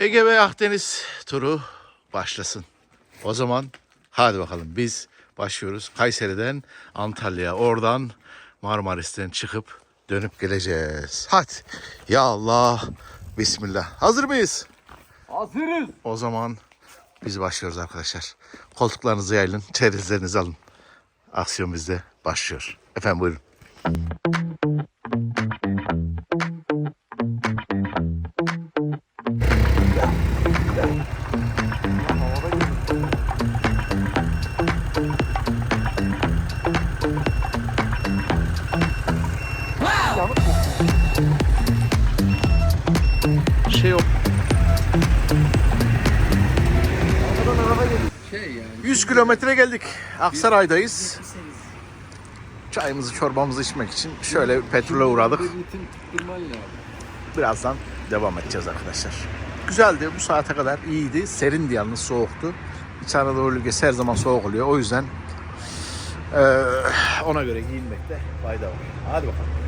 Ege ve Akdeniz turu başlasın. O zaman hadi bakalım biz başlıyoruz. Kayseri'den Antalya'ya oradan Marmaris'ten çıkıp dönüp geleceğiz. Hadi ya Allah Bismillah. Hazır mıyız? Hazırız. O zaman biz başlıyoruz arkadaşlar. Koltuklarınızı yayılın, çerezlerinizi alın. Aksiyon bizde başlıyor. Efendim buyurun. Şey yok. Şey yani. 100 kilometre geldik. Aksaray'dayız. Çayımızı çorbamızı içmek için şöyle petrole uğradık. Birazdan devam edeceğiz arkadaşlar. Güzeldi bu saate kadar iyiydi. Serindi yalnız soğuktu. İç Anadolu bölgesi her zaman soğuk oluyor. O yüzden ona göre giyinmekte fayda var. Hadi bakalım.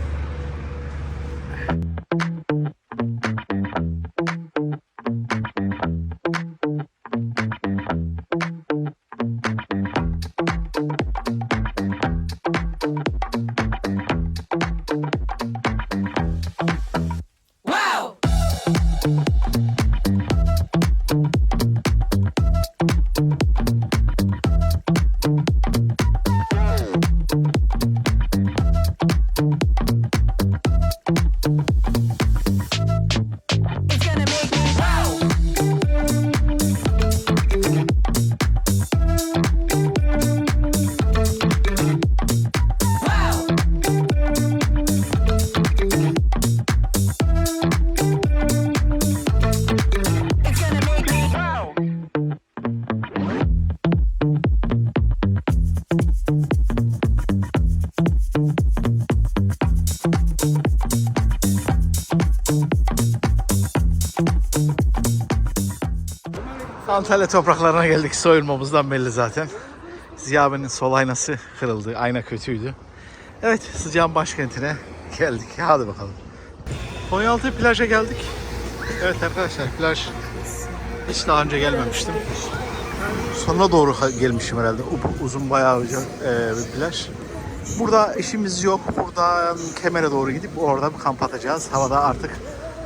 Antalya topraklarına geldik. Soyulmamızdan belli zaten. Ziya abinin sol aynası kırıldı. Ayna kötüydü. Evet sıcağın başkentine geldik. Hadi bakalım. Konyaaltı plaja geldik. Evet arkadaşlar plaj hiç daha önce gelmemiştim. Sonuna doğru gelmişim herhalde. Uzun bayağı e, bir plaj. Burada işimiz yok. Buradan Kemer'e doğru gidip orada bir kamp atacağız. Havada artık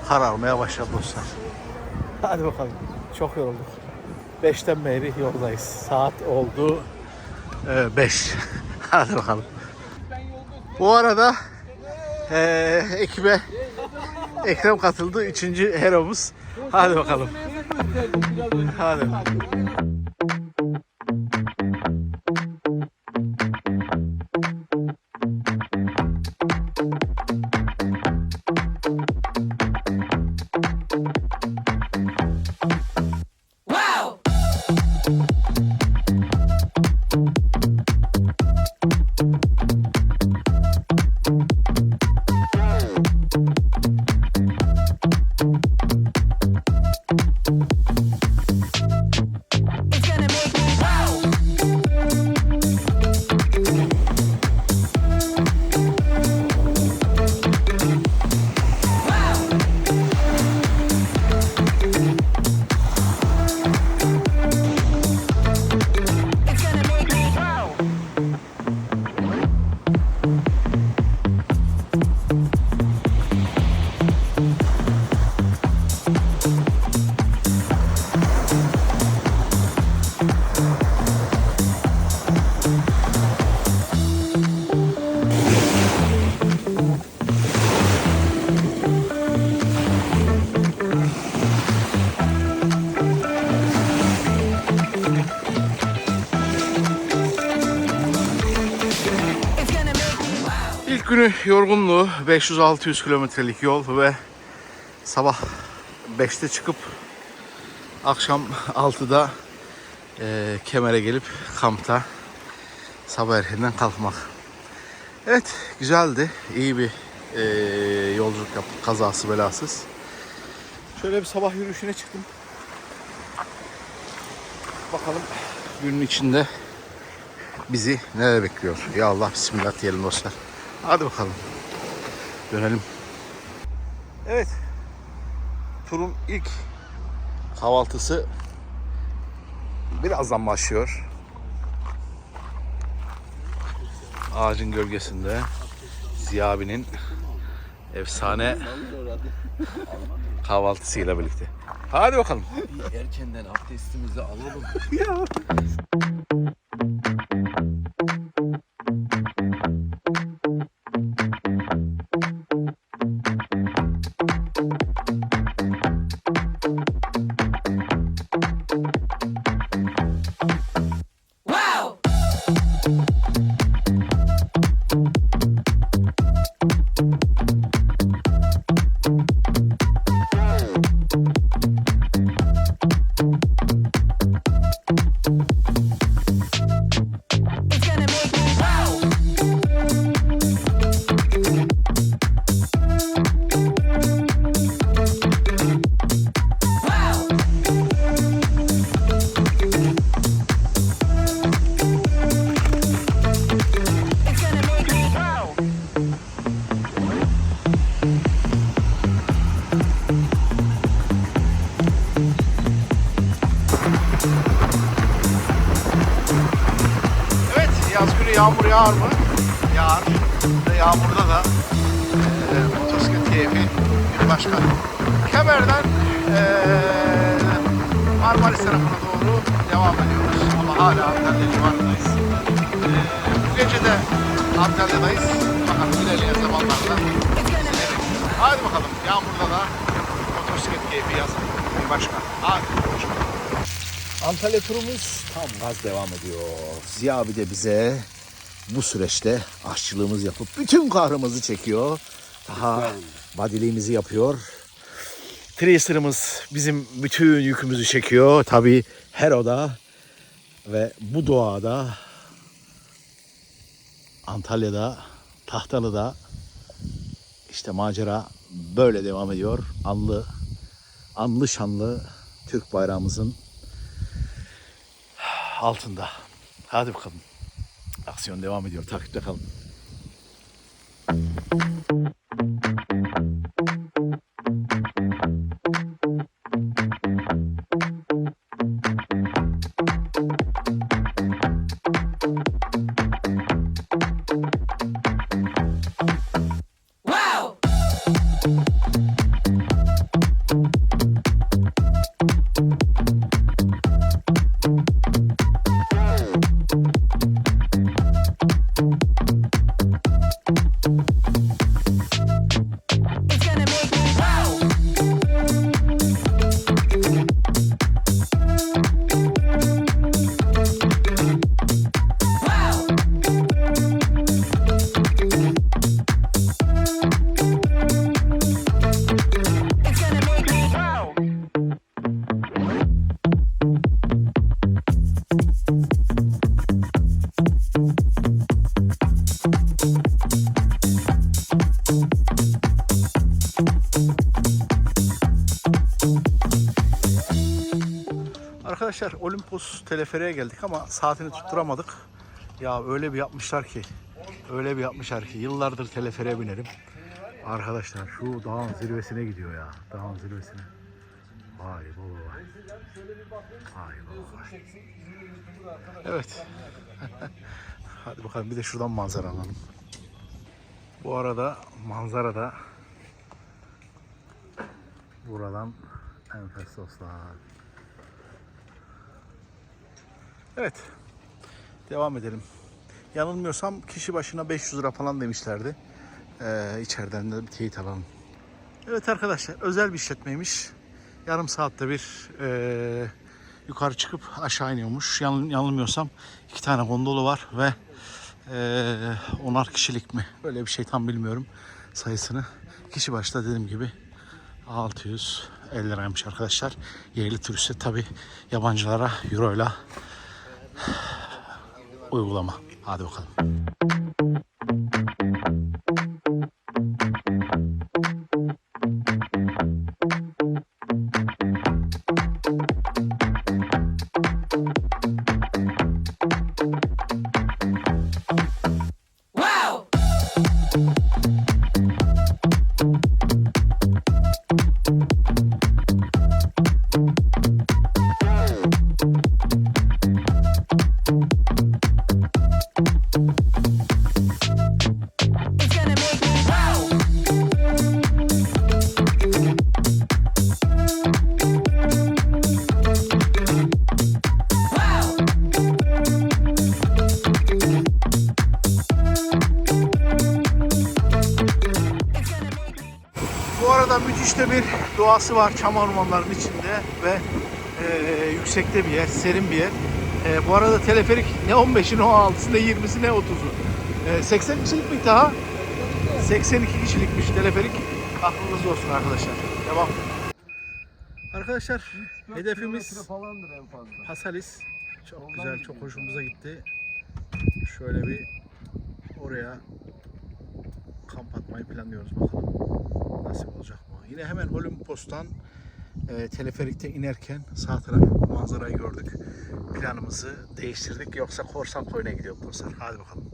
kararmaya başladı dostlar. Hadi bakalım. Çok yorulduk. 5'ten beri yoldayız. Saat oldu 5. Hadi bakalım. Bu arada eee ekibe Ekrem katıldı. Üçüncü heromuz. Hadi bakalım. Hadi. Günü yorgunluğu 500-600 kilometrelik yol ve sabah 5'te çıkıp akşam 6'da eee Kemer'e gelip kampta sabah erkenden kalkmak. Evet güzeldi. İyi bir eee, yolculuk yaptık kazası belasız. Şöyle bir sabah yürüyüşüne çıktım. Bakalım günün içinde bizi neler bekliyor? Ya Allah bismillah diyelim dostlar. Hadi bakalım. Dönelim. Evet. Turun ilk kahvaltısı birazdan başlıyor. Ağacın gölgesinde Ziya abinin efsane kahvaltısıyla birlikte. Hadi bakalım. Bir erkenden abdestimizi alalım. Wow! yaz günü yağmur yağar mı? Yağar. Ve yağmurda da e, motosiklet keyfi bir başka. Kemer'den e, Marmaris tarafına doğru devam ediyoruz. Ama hala Antalya civarındayız. E, bu gece de Antalya'dayız. Bakalım ilerleyen zamanlarda. Hadi bakalım. Yağmurda da motosiklet keyfi yazın. Bir başka. Hadi. Hoşçakalın. Antalya turumuz tam gaz devam ediyor. Ziya abi de bize bu süreçte aşçılığımızı yapıp bütün kahrımızı çekiyor. Daha badiliğimizi yapıyor. Tracer'ımız bizim bütün yükümüzü çekiyor. Tabi her oda ve bu doğada Antalya'da, Tahtalı'da işte macera böyle devam ediyor. Anlı, anlı şanlı Türk bayrağımızın altında. Hadi bakalım. Aksiyon devam ediyor. Takipte kalın. Arkadaşlar Olimpos teleferiğe geldik ama saatini tutturamadık. Ya öyle bir yapmışlar ki. Öyle bir yapmışlar ki. Yıllardır teleferiğe binerim. Arkadaşlar şu dağın zirvesine gidiyor ya. Dağın zirvesine. Vay baba vay. Vay baba vay. Evet. Hadi bakalım bir de şuradan manzara alalım. Bu arada manzara da buradan enfes dostlar. Evet. Devam edelim. Yanılmıyorsam kişi başına 500 lira falan demişlerdi. Ee, içeriden de bir teyit alalım. Evet arkadaşlar özel bir işletmeymiş. Yarım saatte bir ee, yukarı çıkıp aşağı iniyormuş. Yanıl, yanılmıyorsam iki tane gondolu var ve ee, onar kişilik mi? Böyle bir şey tam bilmiyorum sayısını. Kişi başta dediğim gibi 650 liraymış arkadaşlar. Yerli turiste tabi yabancılara euro ile uygulama. Hadi bakalım. Güzel bir doğası var çam ormanlarının içinde ve e, yüksekte bir yer, serin bir yer. E, bu arada teleferik ne 15'i ne 16'sı ne 20'si ne 30'u. E, 80 kişilik mi daha? 82 kişilikmiş teleferik. Aklınızda olsun arkadaşlar. Devam. Arkadaşlar hedefimiz falandır en fazla. Hasalis. Çok güzel, çok hoşumuza gitti. Şöyle bir oraya kamp atmayı planlıyoruz bakalım. Nasip olacak mı? Yine hemen Olimpos'tan e, teleferikte inerken sağ taraf manzarayı gördük. Planımızı değiştirdik. Yoksa korsan koyuna gidiyor korsan. Hadi bakalım.